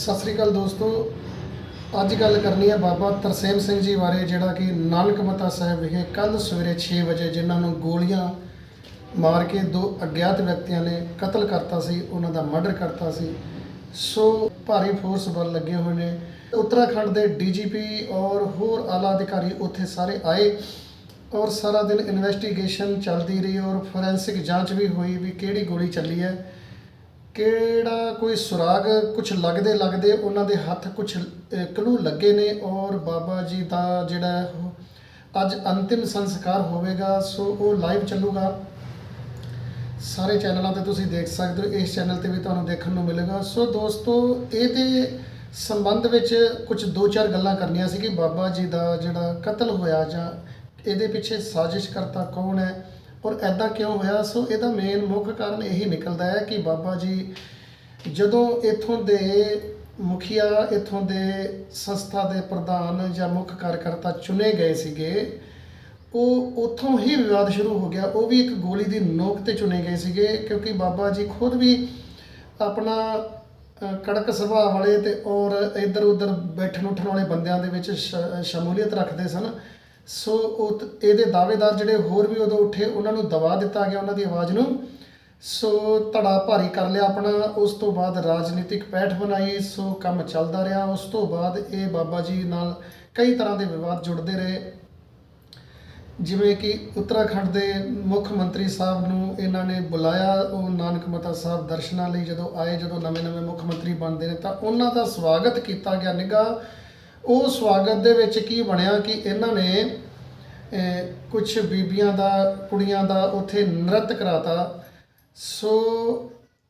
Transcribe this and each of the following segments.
ਸਤਿ ਸ੍ਰੀ ਅਕਾਲ ਦੋਸਤੋ। ਅੱਜ ਗੱਲ ਕਰਨੀ ਹੈ ਬਾਬਾ ਤਰਸੇਮ ਸਿੰਘ ਜੀ ਬਾਰੇ, ਜਿਹੜਾ ਕਿ ਨਾਨਕ ਮਤਾ ਸਾਹਿਬ ਵਿਖੇ ਕੱਲ ਸਵੇਰੇ 6 ਵਜੇ ਜਿਨ੍ਹਾਂ ਨੂੰ ਗੋਲੀਆਂ ਮਾਰ ਕੇ ਦੋ ਅਗਿਆਤ ਵਿਅਕਤੀਆਂ ਨੇ ਕਤਲ ਕਰਤਾ ਸੀ, ਉਹਨਾਂ ਦਾ ਮਰਡਰ ਕਰਤਾ ਸੀ। ਸੋ ਭਾਰੀ ਫੋਰਸ ਬਲ ਲੱਗੇ ਹੋਏ ਨੇ। ਉੱਤਰਾਖੰਡ ਦੇ ਡੀਜੀਪੀ ਔਰ ਹੋਰ ਆਲਾ ਅਧਿਕਾਰੀ ਉੱਥੇ ਸਾਰੇ ਆਏ ਔਰ ਸਾਰਾ ਦਿਨ ਇਨਵੈਸਟੀਗੇਸ਼ਨ ਚੱਲਦੀ ਰਹੀ ਔਰ ਫੋਰੈਂਸਿਕ ਜਾਂਚ ਵੀ ਹੋਈ ਵੀ ਕਿਹੜੀ ਗੋਲੀ ਚੱਲੀ ਹੈ। ਕਿਹੜਾ ਕੋਈ ਸੁਰਾਗ ਕੁਝ ਲੱਗਦੇ ਲੱਗਦੇ ਉਹਨਾਂ ਦੇ ਹੱਥ ਕੁਝ ਕਲੂ ਲੱਗੇ ਨੇ ਔਰ ਬਾਬਾ ਜੀ ਦਾ ਜਿਹੜਾ ਅੱਜ ਅੰਤਿਮ ਸੰਸਕਾਰ ਹੋਵੇਗਾ, ਸੋ ਉਹ ਲਾਈਵ ਚੱਲੂਗਾ। ਸਾਰੇ ਚੈਨਲਾਂ ਤੇ ਤੁਸੀਂ ਦੇਖ ਸਕਦੇ ਹੋ, ਇਸ ਚੈਨਲ ਤੇ ਵੀ ਤੁਹਾਨੂੰ ਦੇਖਣ ਨੂੰ ਮਿਲੇਗਾ। ਸੋ ਦੋਸਤੋ, ਇਹਦੇ ਸੰਬੰਧ ਵਿੱਚ ਕੁਝ ਦੋ ਚਾਰ ਗੱਲਾਂ ਕਰਨੀਆਂ ਸੀ ਕਿ ਬਾਬਾ ਜੀ ਦਾ ਜਿਹੜਾ ਕਤਲ ਹੋਇਆ ਜਾਂ ਇਹਦੇ ਪਿੱਛੇ ਸਾਜ਼ਿਸ਼ ਕਰਤਾ ਕੌਣ ਹੈ? ਔਰ ਐਦਾਂ ਕਿਉਂ ਹੋਇਆ? ਸੋ ਇਹਦਾ ਮੇਨ ਮੁੱਖ ਕਾਰਨ ਇਹੀ ਨਿਕਲਦਾ ਹੈ ਕਿ ਬਾਬਾ ਜੀ ਜਦੋਂ ਇਥੋਂ ਦੇ ਮੁਖੀਆ, ਇਥੋਂ ਦੇ ਸੰਸਥਾ ਦੇ ਪ੍ਰਧਾਨ ਜਾਂ ਮੁੱਖ ਕਾਰਕਰਤਾ ਚੁਣੇ ਗਏ ਸੀਗੇ, ਉਹ ਉਥੋਂ ਹੀ ਵਿਵਾਦ ਸ਼ੁਰੂ ਹੋ ਗਿਆ। ਉਹ ਵੀ ਇੱਕ ਗੋਲੀ ਦੀ ਨੋਕ ਤੇ ਚੁਣੇ ਗਏ ਸੀਗੇ ਕਿਉਂਕਿ ਬਾਬਾ ਜੀ ਖੁਦ ਵੀ ਆਪਣਾ ਕੜਕ ਸੁਭਾਅ ਵਾਲੇ ਤੇ ਔਰ ਇੱਧਰ ਉੱਧਰ ਬੈਠਣ ਉੱਠਣ ਵਾਲੇ ਬੰਦਿਆਂ ਦੇ ਵਿੱਚ ਸ਼- ਸ਼ਮੂਲੀਅਤ ਰੱਖਦੇ ਸਨ। ਸੋ ਉਹ ਇਹਦੇ ਦਾਅਵੇਦਾਰ ਜਿਹੜੇ ਹੋਰ ਵੀ ਉਦੋਂ ਉੱਠੇ, ਉਹਨਾਂ ਨੂੰ ਦਬਾ ਦਿੱਤਾ ਗਿਆ ਉਹਨਾਂ ਦੀ ਆਵਾਜ਼ ਨੂੰ। ਸੋ ਧੜਾ ਭਾਰੀ ਕਰ ਲਿਆ ਆਪਣਾ, ਉਸ ਤੋਂ ਬਾਅਦ ਰਾਜਨੀਤਿਕ ਪੈਠ ਬਣਾਈ, ਸੋ ਕੰਮ ਚੱਲਦਾ ਰਿਹਾ। ਉਸ ਤੋਂ ਬਾਅਦ ਇਹ ਬਾਬਾ ਜੀ ਨਾਲ ਕਈ ਤਰ੍ਹਾਂ ਦੇ ਵਿਵਾਦ ਜੁੜਦੇ ਰਹੇ। ਜਿਵੇਂ ਕਿ ਉੱਤਰਾਖੰਡ ਦੇ ਮੁੱਖ ਮੰਤਰੀ ਸਾਹਿਬ ਨੂੰ ਇਹਨਾਂ ਨੇ ਬੁਲਾਇਆ, ਉਹ ਨਾਨਕ ਮਤਾ ਸਾਹਿਬ ਦਰਸ਼ਨਾਂ ਲਈ ਜਦੋਂ ਆਏ, ਜਦੋਂ ਨਵੇਂ-ਨਵੇਂ ਮੁੱਖ ਮੰਤਰੀ ਬਣਦੇ ਨੇ, ਤਾਂ ਉਹਨਾਂ ਦਾ ਸਵਾਗਤ ਕੀਤਾ ਗਿਆ ਨਿੱਘਾ। ਉਹ ਸਵਾਗਤ ਦੇ ਵਿੱਚ ਕੀ ਬਣਿਆ ਕਿ ਇਹਨਾਂ ਨੇ ਕੁਝ ਬੀਬੀਆਂ ਦਾ, ਕੁੜੀਆਂ ਦਾ ਉੱਥੇ ਨ੍ਰਿਤ ਕਰਾਤਾ। ਸੋ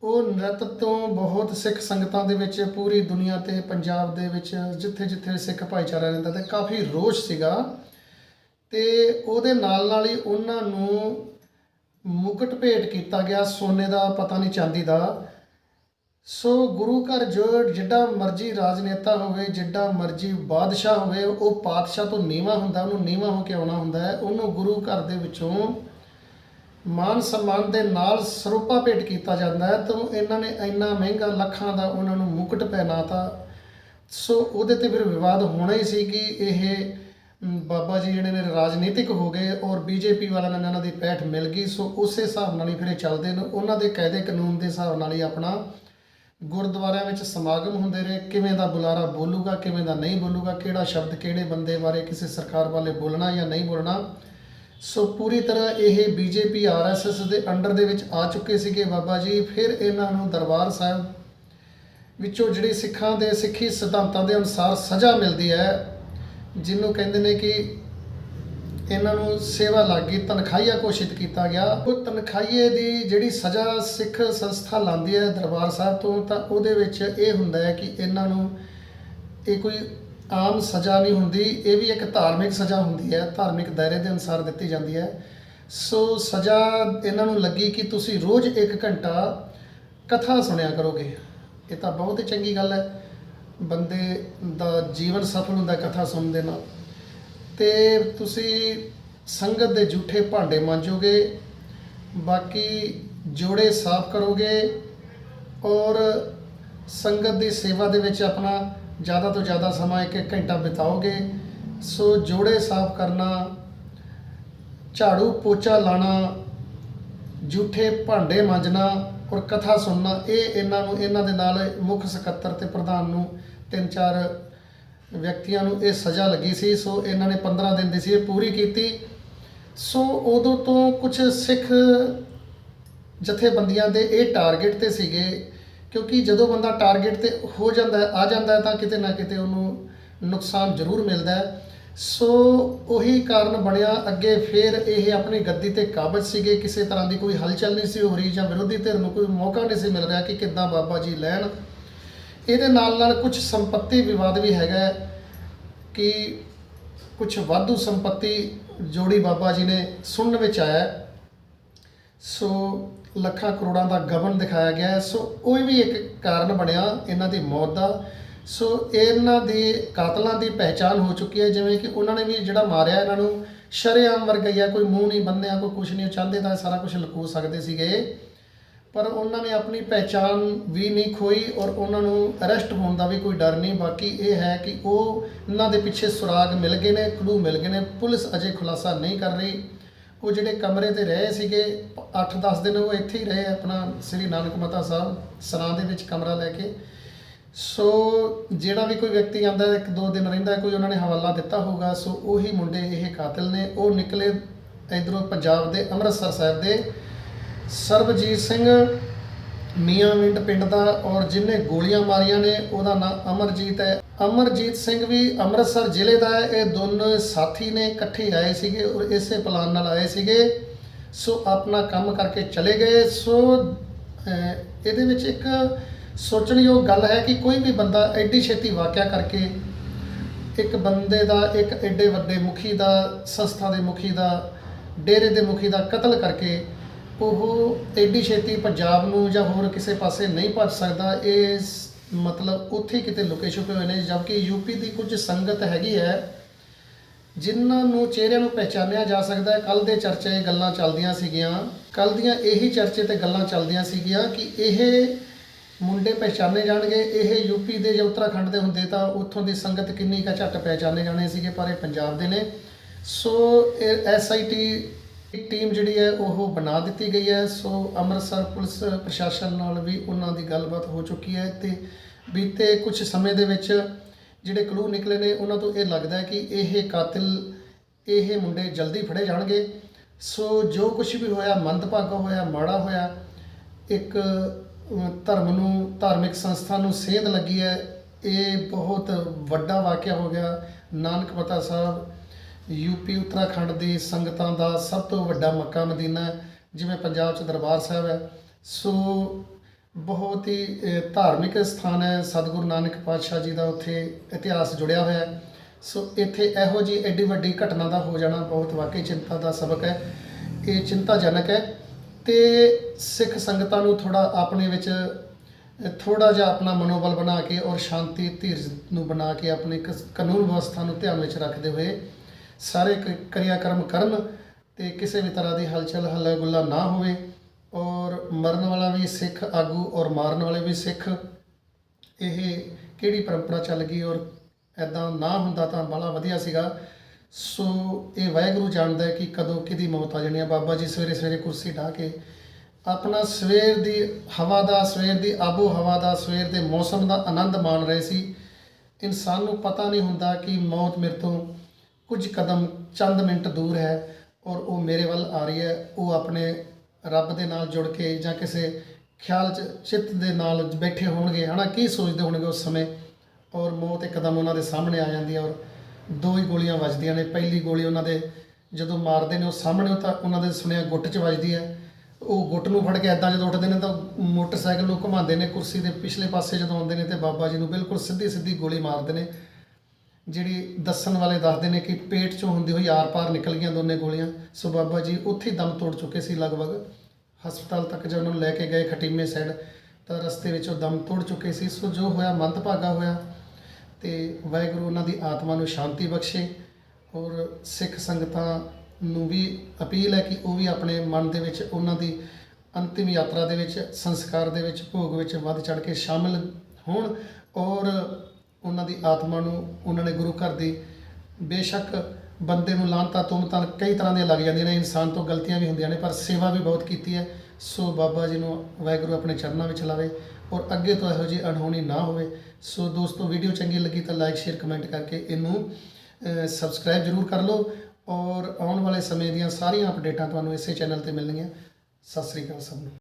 ਉਹ ਨ੍ਰਿਤ ਤੋਂ ਬਹੁਤ ਸਿੱਖ ਸੰਗਤਾਂ ਦੇ ਵਿੱਚ, ਪੂਰੀ ਦੁਨੀਆ ਤੇ ਪੰਜਾਬ ਦੇ ਵਿੱਚ ਜਿੱਥੇ-ਜਿੱਥੇ ਸਿੱਖ ਭਾਈਚਾਰਾ ਰਹਿੰਦਾ ਤੇ ਕਾਫੀ ਰੋਸ਼ ਸੀਗਾ। ਤੇ ਉਹਦੇ ਨਾਲ ਨਾਲ ਹੀ ਉਹਨਾਂ ਨੂੰ ਮੁਕਟ ਭੇਟ ਕੀਤਾ ਗਿਆ ਸੋਨੇ ਦਾ, ਪਤਾ ਨਹੀਂ ਚਾਂਦੀ ਦਾ। ਸੋ ਗੁਰੂ ਘਰ ਜੋ ਜਿੱਡਾ ਮਰਜ਼ੀ ਰਾਜਨੇਤਾ ਹੋਵੇ, ਜਿੱਡਾ ਮਰਜ਼ੀ ਬਾਦਸ਼ਾਹ ਹੋਵੇ, ਉਹ ਪਾਤਸ਼ਾਹ ਤੋਂ ਨੀਵਾ ਹੁੰਦਾ, ਉਹਨੂੰ ਨੀਵਾ ਹੋ ਕੇ ਆਉਣਾ ਹੁੰਦਾ ਹੈ। ਉਹਨੂੰ ਗੁਰੂ ਘਰ ਦੇ ਵਿੱਚੋਂ ਮਾਨ ਸਨਮਾਨ ਦੇ ਨਾਲ ਸਰੂਪਾ ਭੇਟ ਕੀਤਾ ਜਾਂਦਾ ਹੈ। ਤਾਂ ਇਹਨਾਂ ਨੇ ਇੰਨਾ ਮਹਿੰਗਾ ਲੱਖਾਂ ਦਾ ਉਹਨਾਂ ਨੂੰ ਮੁਕਟ ਪਹਿਨਾਤਾ। ਸੋ ਉਹਦੇ ਤੇ ਫਿਰ ਵਿਵਾਦ ਹੋਣਾ ਹੀ ਸੀ ਕਿ ਇਹ ਬਾਬਾ ਜੀ ਜਿਹੜੇ ਨੇ ਰਾਜਨੀਤਿਕ ਹੋ ਗਏ ਔਰ ਬੀਜੇਪੀ ਵਾਲਿਆਂ ਨਾਲ ਇਹਨਾਂ ਦੀ ਪੈਠ ਮਿਲ ਗਈ। ਸੋ ਉਸੇ ਹਿਸਾਬ ਨਾਲ ਹੀ ਫਿਰ ਇਹ ਚੱਲਦੇ ਨੇ। ਉਹਨਾਂ ਦੇ ਕਾਇਦੇ ਕਾਨੂੰਨ ਦੇ ਹਿਸਾਬ ਨਾਲ ਹੀ ਆਪਣਾ ਗੁਰਦੁਆਰਿਆਂ ਵਿੱਚ ਸਮਾਗਮ ਹੁੰਦੇ ਰਹੇ। ਕਿਵੇਂ ਦਾ ਬੁਲਾਰਾ ਬੋਲੂਗਾ, ਕਿਵੇਂ ਦਾ ਨਹੀਂ ਬੋਲੂਗਾ, ਕਿਹੜਾ ਸ਼ਬਦ ਕਿਹੜੇ ਬੰਦੇ ਬਾਰੇ ਕਿਸੇ ਸਰਕਾਰ ਵਾਲੇ ਬੋਲਣਾ ਜਾਂ ਨਹੀਂ ਬੋਲਣਾ। ਸੋ ਪੂਰੀ ਤਰ੍ਹਾਂ ਇਹ ਬੀਜੇਪੀ, ਆਰਐਸਐਸ ਦੇ ਅੰਡਰ ਦੇ ਵਿੱਚ ਆ ਚੁੱਕੇ ਸੀਗੇ ਬਾਬਾ ਜੀ। ਫਿਰ ਇਹਨਾਂ ਨੂੰ ਦਰਬਾਰ ਸਾਹਿਬ ਵਿੱਚੋਂ ਜਿਹੜੀ ਸਿੱਖਾਂ ਦੇ ਸਿੱਖੀ ਸਿਧਾਂਤਾਂ ਦੇ ਅਨੁਸਾਰ ਸਜ਼ਾ ਮਿਲਦੀ ਹੈ, ਜਿਹਨੂੰ ਕਹਿੰਦੇ ਨੇ ਕਿ ਇਹਨਾਂ ਨੂੰ ਸੇਵਾ ਲਾਗੀ, ਤਨਖਾਹੀਆ ਘੋਸ਼ਿਤ ਕੀਤਾ ਗਿਆ। ਉਹ ਤਨਖਾਹੀਏ ਦੀ ਜਿਹੜੀ ਸਜ਼ਾ ਸਿੱਖ ਸੰਸਥਾ ਲਾਉਂਦੀ ਹੈ ਦਰਬਾਰ ਸਾਹਿਬ ਤੋਂ, ਤਾਂ ਉਹਦੇ ਵਿੱਚ ਇਹ ਹੁੰਦਾ ਹੈ ਕਿ ਇਹਨਾਂ ਨੂੰ ਇਹ ਕੋਈ ਆਮ ਸਜ਼ਾ ਨਹੀਂ ਹੁੰਦੀ, ਇਹ ਵੀ ਇੱਕ ਧਾਰਮਿਕ ਸਜ਼ਾ ਹੁੰਦੀ ਹੈ, ਧਾਰਮਿਕ ਦਾਇਰੇ ਦੇ ਅਨੁਸਾਰ ਦਿੱਤੀ ਜਾਂਦੀ ਹੈ। ਸੋ ਸਜ਼ਾ ਇਹਨਾਂ ਨੂੰ ਲੱਗੀ ਕਿ ਤੁਸੀਂ ਰੋਜ਼ 1 ਘੰਟਾ ਕਥਾ ਸੁਣਿਆ ਕਰੋਗੇ। ਇਹ ਤਾਂ ਬਹੁਤ ਹੀ ਚੰਗੀ ਗੱਲ ਹੈ। ਬੰਦੇ ਦਾ ਜੀਵਨ ਸਫਲ ਹੁੰਦਾ ਕਥਾ ਸੁਣਨ ਦੇ ਨਾਲ। ਤੇ ਤੁਸੀਂ ਸੰਗਤ ਦੇ ਝੂਠੇ ਭਾਂਡੇ ਮਾਂਜੋਗੇ, ਬਾਕੀ ਜੋੜੇ ਸਾਫ਼ ਕਰੋਗੇ ਔਰ ਸੰਗਤ ਦੀ ਸੇਵਾ ਦੇ ਵਿੱਚ ਆਪਣਾ ਜ਼ਿਆਦਾ ਤੋਂ ਜ਼ਿਆਦਾ ਸਮਾਂ ਇੱਕ ਇੱਕ ਘੰਟਾ ਬਿਤਾਓਗੇ। ਸੋ ਜੋੜੇ ਸਾਫ਼ ਕਰਨਾ, ਝਾੜੂ ਪੋਚਾ ਲਾਣਾ, ਝੂਠੇ ਭਾਂਡੇ ਮਾਂਜਣਾ ਔਰ ਕਥਾ ਸੁਣਨਾ, ਇਹ ਇਹਨਾਂ ਨੂੰ, ਇਹਨਾਂ ਦੇ ਨਾਲ ਮੁੱਖ ਸਕੱਤਰ ਤੇ ਪ੍ਰਧਾਨ ਨੂੰ ਤਿੰਨ ਚਾਰ ਵਿਅਕਤੀਆਂ ਨੂੰ ਇਹ ਸਜ਼ਾ ਲੱਗੀ ਸੀ, ਸੋ ਇਹਨਾਂ ਨੇ 15 ਦਿਨ ਦੀ ਸੀ, ਇਹ ਪੂਰੀ ਕੀਤੀ। ਸੋ ਉਦੋਂ ਤੋਂ ਕੁਝ ਸਿੱਖ ਜਥੇਬੰਦੀਆਂ ਦੇ ਇਹ ਟਾਰਗੇਟ ਤੇ ਸੀਗੇ, ਕਿਉਂਕਿ ਜਦੋਂ ਬੰਦਾ ਟਾਰਗੇਟ ਤੇ ਹੋ ਜਾਂਦਾ ਆ ਜਾਂਦਾ ਤਾਂ ਕਿਤੇ ਨਾ ਕਿਤੇ ਉਹਨੂੰ ਨੁਕਸਾਨ ਜ਼ਰੂਰ ਮਿਲਦਾ ਹੈ। ਸੋ ਉਹੀ ਕਾਰਨ ਬਣਿਆ, ਅੱਗੇ ਫਿਰ ਇਹ ਆਪਣੀ ਗੱਦੀ ਤੇ ਕਾਬਜ ਸੀਗੇ, ਕਿਸੇ ਤਰ੍ਹਾਂ ਦੀ ਕੋਈ ਹਲਚਲ ਨਹੀਂ ਸੀ ਹੋ ਰਹੀ ਜਾਂ ਵਿਰੋਧੀ ਧਿਰ ਨੂੰ ਕੋਈ ਮੌਕਾ ਨਹੀਂ ਸੀ ਮਿਲ ਰਿਹਾ ਕਿ ਕਿੱਦਾਂ ਬਾਬਾ ਜੀ ਲੈਣ। ਇਹਦੇ ਨਾਲ ਨਾਲ ਕੁਝ ਸੰਪਤੀ ਵਿਵਾਦ ਵੀ ਹੈਗਾ ਕਿ ਕੁਝ ਵਾਧੂ ਸੰਪਤੀ ਜੋੜੀ ਬਾਬਾ ਜੀ ਨੇ ਸੁਣਨ ਵਿੱਚ ਆਇਆ ਸੋ ਲੱਖਾਂ ਕਰੋੜਾਂ ਦਾ ਗਵਨ ਦਿਖਾਇਆ ਗਿਆ ਸੋ ਉਹ ਵੀ ਇੱਕ ਕਾਰਨ ਬਣਿਆ ਇਹਨਾਂ ਦੀ ਮੌਤ ਦਾ। ਸੋ ਇਹਨਾਂ ਦੇ ਕਾਤਲਾਂ ਦੀ ਪਹਿਚਾਨ ਹੋ ਚੁੱਕੀ ਹੈ। ਜਿਵੇਂ ਕਿ ਉਹਨਾਂ ਨੇ ਵੀ ਜਿਹੜਾ ਮਾਰਿਆ, ਇਹਨਾਂ ਨੂੰ ਸ਼ਰੇਆਮ ਵਰਗਈਆ ਕੋਈ ਮੂੰਹ ਨਹੀਂ ਬੰਨਿਆ, ਕੋਈ ਕੁਛ ਨਹੀਂ ਚਾਹੁੰਦੇ ਤਾਂ ਸਾਰਾ ਕੁਝ ਲਕੋ ਸਕਦੇ ਸੀਗੇ। ਪਰ ਉਹਨਾਂ ਨੇ ਆਪਣੀ ਪਹਿਚਾਨ ਵੀ ਨਹੀਂ ਖੋਈ ਔਰ ਉਹਨਾਂ ਨੂੰ ਅਰੈਸਟ ਹੋਣ ਦਾ ਵੀ ਕੋਈ ਡਰ ਨਹੀਂ। ਬਾਕੀ ਇਹ ਹੈ ਕਿ ਉਹ ਉਹਨਾਂ ਦੇ ਪਿੱਛੇ ਸੁਰਾਗ ਮਿਲ ਗਏ ਨੇ ਕਲੂ ਮਿਲ ਗਏ ਨੇ। ਪੁਲਿਸ ਅਜੇ ਖੁਲਾਸਾ ਨਹੀਂ ਕਰ ਰਹੀ। ਉਹ ਜਿਹੜੇ ਕਮਰੇ ਤੇ ਰਹੇ ਸੀਗੇ 8-10 ਦਿਨ ਉਹ ਇੱਥੇ ਹੀ ਰਹੇ ਆਪਣਾ ਸ੍ਰੀ ਨਾਨਕ ਮਤਾ ਸਾਹਿਬ, ਸਰਾਂ ਦੇ ਵਿੱਚ ਕਮਰਾ ਲੈ ਕੇ। ਸੋ ਜਿਹੜਾ ਵੀ ਕੋਈ ਵਿਅਕਤੀ ਆਂਦਾ ਇੱਕ ਦੋ ਦਿਨ ਰਹਿੰਦਾ, ਕੋਈ ਉਹਨਾਂ ਨੇ ਹਵਾਲਾ ਦਿੱਤਾ ਹੋਊਗਾ, ਸੋ ਉਹੀ ਮੁੰਡੇ ਇਹ ਕਾਤਲ ਨੇ। ਉਹ ਨਿਕਲੇ ਇਧਰੋਂ ਪੰਜਾਬ ਦੇ ਅੰਮ੍ਰਿਤਸਰ ਸਾਹਿਬ ਦੇ। ਸਰਬਜੀਤ ਸਿੰਘ ਮੀਆਂਵਿੰਡ ਪਿੰਡ ਦਾ ਔਰ ਜਿਨੇ ਗੋਲੀਆਂ ਮਾਰੀਆਂ ਨੇ, ਉਹਦਾ ਨਾਮ ਅਮਰਜੀਤ ਹੈ। ਅਮਰਜੀਤ ਸਿੰਘ ਵੀ ਅੰਮ੍ਰਿਤਸਰ ਜ਼ਿਲ੍ਹੇ ਦਾ ਹੈ। ਇਹ ਦੋਨੋਂ ਸਾਥੀ ਨੇ ਇਕੱਠੇ ਆਏ ਸੀਗੇ ਔਰ ਇਸੇ ਪਲਾਨ ਨਾਲ ਆਏ ਸੀਗੇ। ਸੋ ਆਪਣਾ ਕੰਮ ਕਰਕੇ ਚਲੇ ਗਏ। ਸੋ ਇਹਦੇ ਵਿੱਚ ਇੱਕ ਸੋਚਣਯੋਗ ਗੱਲ ਹੈ ਕਿ ਕੋਈ ਵੀ ਬੰਦਾ ਐਡੀ ਛੇਤੀ ਵਾਕਿਆ ਕਰਕੇ ਇੱਕ ਬੰਦੇ ਦਾ, ਇੱਕ ਐਡੇ ਵੱਡੇ ਮੁਖੀ ਦਾ, ਸੰਸਥਾ ਦੇ ਮੁਖੀ ਦਾ, ਡੇਰੇ ਦੇ ਮੁਖੀ ਦਾ ਕਤਲ ਕਰਕੇ ਉਹ ਐਡੀ ਛੇਤੀ ਪੰਜਾਬ ਨੂੰ ਜਾਂ ਹੋਰ ਕਿਸੇ ਪਾਸੇ ਨਹੀਂ ਭੱਜ ਸਕਦਾ, ਇਹ ਮਤਲਬ ਉੱਥੇ ਹੀ ਕਿਤੇ ਲੁਕੇ ਛੁਪੇ ਹੋਏ ਨੇ, ਜਦਕਿ ਯੂਪੀ ਦੀ ਕੁਝ ਸੰਗਤ ਹੈਗੀ ਹੈ, ਜਿਨ੍ਹਾਂ ਨੂੰ ਚਿਹਰਿਆਂ ਨੂੰ ਪਹਿਚਾਨਿਆ ਜਾ ਸਕਦਾ ਹੈ। ਕੱਲ ਦੇ ਚਰਚੇ ਗੱਲਾਂ ਚੱਲਦੀਆਂ ਸੀਗੀਆਂ। ਕੱਲ ਦੀਆਂ ਇਹੀ ਚਰਚੇ ਤੇ ਗੱਲਾਂ ਚੱਲਦੀਆਂ ਸੀਗੀਆਂ ਕਿ ਇਹ ਮੁੰਡੇ ਪਹਿਚਾਨੇ ਜਾਣਗੇ, ਇਹ ਯੂਪੀ ਦੇ ਜਾਂ ਉੱਤਰਾਖੰਡ ਦੇ ਹੁੰਦੇ ਤਾਂ ਉੱਥੋਂ ਦੀ ਸੰਗਤ ਕਿੰਨੀ ਕਾ ਝੱਟ ਪਹਿਚਾਨੇ ਜਾਣੇ ਸੀਗੇ, ਪਰ ਇਹ ਪੰਜਾਬ ਦੇ ਨੇ। ਸੋ ਐਸਆਈਟੀ ਇੱਕ ਟੀਮ ਜਿਹੜੀ ਹੈ ਉਹ ਬਣਾ ਦਿੱਤੀ ਗਈ ਹੈ। ਸੋ ਅੰਮ੍ਰਿਤਸਰ ਪੁਲਿਸ ਪ੍ਰਸ਼ਾਸਨ ਨਾਲ ਵੀ ਉਹਨਾਂ ਦੀ ਗੱਲਬਾਤ ਹੋ ਚੁੱਕੀ ਹੈ ਤੇ ਬੀਤੇ ਕੁਝ ਸਮੇਂ ਦੇ ਵਿੱਚ ਜਿਹੜੇ ਕਲੂ ਨਿਕਲੇ ਨੇ, ਉਹਨਾਂ ਤੋਂ ਇਹ ਲੱਗਦਾ ਹੈ ਕਿ ਇਹ ਕਾਤਿਲ, ਇਹ ਮੁੰਡੇ ਜਲਦੀ ਫੜੇ ਜਾਣਗੇ। ਸੋ ਜੋ ਕੁਝ ਵੀ ਹੋਇਆ, ਮੰਦਭਾਗਾ ਹੋਇਆ, ਮਾੜਾ ਹੋਇਆ, ਇੱਕ ਧਰਮ ਨੂੰ, ਧਾਰਮਿਕ ਸੰਸਥਾ ਨੂੰ ਸੇਧ ਲੱਗੀ ਹੈ। ਇਹ ਬਹੁਤ ਵੱਡਾ ਵਾਕਿਆ ਹੋ ਗਿਆ। ਨਾਨਕ ਪਤਾ ਸਾਹਿਬ ਯੂਪੀ ਉੱਤਰਾਖੰਡ ਦੀ ਸੰਗਤਾਂ ਦਾ ਸਭ ਤੋਂ ਵੱਡਾ ਮੱਕਾ ਮਦੀਨਾ ਜਿਵੇਂ ਪੰਜਾਬ 'ਚ ਦਰਬਾਰ ਸਾਹਿਬ ਹੈ। ਸੋ ਬਹੁਤ ਹੀ ਧਾਰਮਿਕ ਸਥਾਨ ਹੈ। ਸਤਿਗੁਰੂ ਨਾਨਕ ਪਾਤਸ਼ਾਹ ਜੀ ਦਾ ਉੱਥੇ ਇਤਿਹਾਸ ਜੁੜਿਆ ਹੋਇਆ ਹੈ। ਸੋ ਇੱਥੇ ਇਹੋ ਜੀ ਐਡੀ ਵੱਡੀ ਘਟਨਾ ਦਾ ਹੋ ਜਾਣਾ ਬਹੁਤ ਵਾਕਈ ਚਿੰਤਾ ਦਾ ਸਬਕ ਹੈ। ਇਹ ਚਿੰਤਾਜਨਕ ਹੈ। ਤੇ ਸਿੱਖ ਸੰਗਤਾਂ ਨੂੰ ਥੋੜਾ ਆਪਣੇ ਵਿੱਚ ਥੋੜਾ ਜਿਹਾ ਆਪਣਾ ਮਨੋਬਲ ਬਣਾ ਕੇ ਔਰ ਸ਼ਾਂਤੀ, ਧੀਰਜ ਨੂੰ ਬਣਾ ਕੇ ਆਪਣੀ ਕ- ਕਾਨੂੰਨ ਵਿਵਸਥਾ ਨੂੰ ਧਿਆਨ ਵਿੱਚ ਰੱਖਦੇ ਹੋਏ ਸਾਰੇ ਕ- ਕਿਰਿਆਕਰਮ ਕਰਨ ਤੇ ਕਿਸੇ ਵੀ ਤਰ੍ਹਾਂ ਦੀ ਹਲਚਲ ਹੱਲਾ ਗੁੱਲਾ ਨਾ ਹੋਵੇ ਔਰ ਮਰਨ ਵਾਲਾ ਵੀ ਸਿੱਖ, ਆਗੂ ਔਰ ਮਾਰਨ ਵਾਲੇ ਵੀ ਸਿੱਖ। ਇਹ ਕਿਹੜੀ ਪਰੰਪਰਾ ਚੱਲ ਗਈ ਔਰ ਐਦਾਂ ਨਾ ਹੁੰਦਾ ਤਾਂ ਬੜਾ ਵਧੀਆ ਸੀਗਾ। ਸੋ ਇਹ ਵਾਹਿਗੁਰੂ ਜਾਣਦਾ ਹੈ ਕਿ ਕਦੋਂ ਕਿਹਦੀ ਮੌਤ ਆ ਜਾਣੀ ਆ। ਬਾਬਾ ਜੀ ਸਵੇਰੇ ਸਵੇਰੇ ਕੁਰਸੀ ਢਾ ਕੇ ਆਪਣਾ ਸਵੇਰ ਦੀ ਹਵਾ ਦਾ, ਸਵੇਰ ਦੀ ਆਬੋ ਹਵਾ ਦਾ, ਸਵੇਰ ਦੇ ਮੌਸਮ ਦਾ ਆਨੰਦ ਮਾਣ ਰਹੇ ਸੀ। ਇਨਸਾਨ ਨੂੰ ਪਤਾ ਨਹੀਂ ਹੁੰਦਾ ਕਿ ਮੌਤ ਮੇਰੇ ਤੋਂ ਕੁਝ ਕਦਮ ਚੰਦ ਮਿੰਟ ਦੂਰ ਹੈ ਔਰ ਉਹ ਮੇਰੇ ਵੱਲ ਆ ਰਹੀ ਹੈ। ਉਹ ਆਪਣੇ ਰੱਬ ਦੇ ਨਾਲ ਜੁੜ ਕੇ ਜਾਂ ਕਿਸੇ ਖਿਆਲ ਚ, ਚਿੱਤ ਦੇ ਨਾਲ ਬੈਠੇ ਹੋਣਗੇ। ਹਨਾ, ਕੀ ਸੋਚਦੇ ਹੋਣਗੇ ਉਸ ਸਮੇਂ? ਔਰ ਮੌਤ ਇੱਕਦਮ ਉਹਨਾਂ ਦੇ ਸਾਹਮਣੇ ਆ ਜਾਂਦੀ ਹੈ ਔਰ ਦੋ ਹੀ ਗੋਲੀਆਂ ਵੱਜਦੀਆਂ ਨੇ। ਪਹਿਲੀ ਗੋਲੀ ਉਹਨਾਂ ਦੇ ਜਦੋਂ ਮਾਰਦੇ ਨੇ, ਉਹ ਸਾਹਮਣੇ ਤਾਂ ਉਹਨਾਂ ਦੇ ਸੁਣਿਆ ਗੁੱਟ 'ਚ ਵੱਜਦੀ ਹੈ। ਉਹ ਗੁੱਟ ਨੂੰ ਫੜ ਕੇ ਐਦਾਂ ਜਦੋਂ ਉੱਠਦੇ ਨੇ ਤਾਂ ਮੋਟਰਸਾਈਕਲ ਨੂੰ ਘੁਮਾਉਂਦੇ ਨੇ। ਕੁਰਸੀ ਦੇ ਪਿਛਲੇ ਪਾਸੇ ਜਦੋਂ ਆਉਂਦੇ ਨੇ ਤੇ ਬਾਬਾ ਜੀ ਨੂੰ ਬਿਲਕੁਲ ਸਿੱਧੀ ਸਿੱਧੀ ਗੋਲੀ ਮਾਰਦੇ ਨੇ। ਜਿਹੜੀ ਦੱਸਣ ਵਾਲੇ ਦੱਸਦੇ ਨੇ ਕਿ ਪੇਟ 'ਚੋਂ ਹੁੰਦੀ ਹੋਈ ਆਰ-ਪਾਰ ਨਿਕਲ ਗਈਆਂ ਦੋਨੇ ਗੋਲੀਆਂ। ਸੋ ਬਾਬਾ ਜੀ ਉੱਥੇ ਹੀ ਦਮ ਤੋੜ ਚੁੱਕੇ ਸੀ ਲਗਭਗ। ਹਸਪਤਾਲ ਤੱਕ ਜਦੋਂ ਉਹਨਾਂ ਨੂੰ ਲੈ ਕੇ ਗਏ ਖਟੀਮੇ ਸਾਈਡ, ਤਾਂ ਰਸਤੇ ਵਿੱਚ ਉਹ ਦਮ ਤੋੜ ਚੁੱਕੇ ਸੀ। ਸੋ ਜੋ ਹੋਇਆ ਮੰਦਭਾਗਾ ਹੋਇਆ ਤੇ ਵਾਹਿਗੁਰੂ ਉਹਨਾਂ ਦੀ ਆਤਮਾ ਨੂੰ ਸ਼ਾਂਤੀ ਬਖਸ਼ੇ ਔਰ ਸਿੱਖ ਸੰਗਤਾਂ ਨੂੰ ਵੀ ਅਪੀਲ ਹੈ ਕਿ ਉਹ ਵੀ ਆਪਣੇ ਮਨ ਦੇ ਵਿੱਚ, ਉਹਨਾਂ ਦੀ ਅੰਤਿਮ ਯਾਤਰਾ ਦੇ ਵਿੱਚ, ਸੰਸਕਾਰ ਦੇ ਵਿੱਚ, ਭੋਗ ਵਿੱਚ ਵੱਧ ਚੜ ਕੇ ਸ਼ਾਮਿਲ ਹੋਣ ਔਰ ਉਹਨਾਂ ਦੀ ਆਤਮਾ ਨੂੰ ਉਹਨਾਂ ਨੇ ਗੁਰੂ ਘਰ ਦੀ ਬੇਸ਼ੱਕ ਬੰਦੇ ਨੂੰ ਲਾਂਤਾ ਤੁਮਤਾਂ ਕਈ ਤਰ੍ਹਾਂ ਦੀਆਂ ਲੱਗ ਜਾਂਦੀਆਂ ਨੇ, ਇਨਸਾਨ ਤੋਂ ਗਲਤੀਆਂ ਵੀ ਹੁੰਦੀਆਂ ਨੇ, ਪਰ ਸੇਵਾ ਵੀ ਬਹੁਤ ਕੀਤੀ ਹੈ। ਸੋ ਬਾਬਾ ਜੀ ਨੂੰ ਵਾਹਿਗੁਰੂ ਆਪਣੇ ਚਰਨਾਂ ਵਿੱਚ ਲਾਵੇ ਔਰ ਅੱਗੇ ਤੋਂ ਇਹੋ ਜਿਹੀ ਅਣਹੋਣੀ ਨਾ ਹੋਵੇ। ਸੋ ਦੋਸਤੋ, ਵੀਡੀਓ ਚੰਗੀ ਲੱਗੀ ਤਾਂ ਲਾਈਕ, ਸ਼ੇਅਰ, ਕਮੈਂਟ ਕਰਕੇ ਇਹਨੂੰ ਸਬਸਕ੍ਰਾਈਬ ਜ਼ਰੂਰ ਕਰ ਲਓ ਔਰ ਆਉਣ ਵਾਲੇ ਸਮੇਂ ਦੀਆਂ ਸਾਰੀਆਂ ਅਪਡੇਟਾਂ ਤੁਹਾਨੂੰ ਇਸੇ ਚੈਨਲ ਤੇ ਮਿਲਣਗੀਆਂ ਸਤਿ ਸ੍ਰੀ ਅਕਾਲ ਸਭ ਨੂੰ।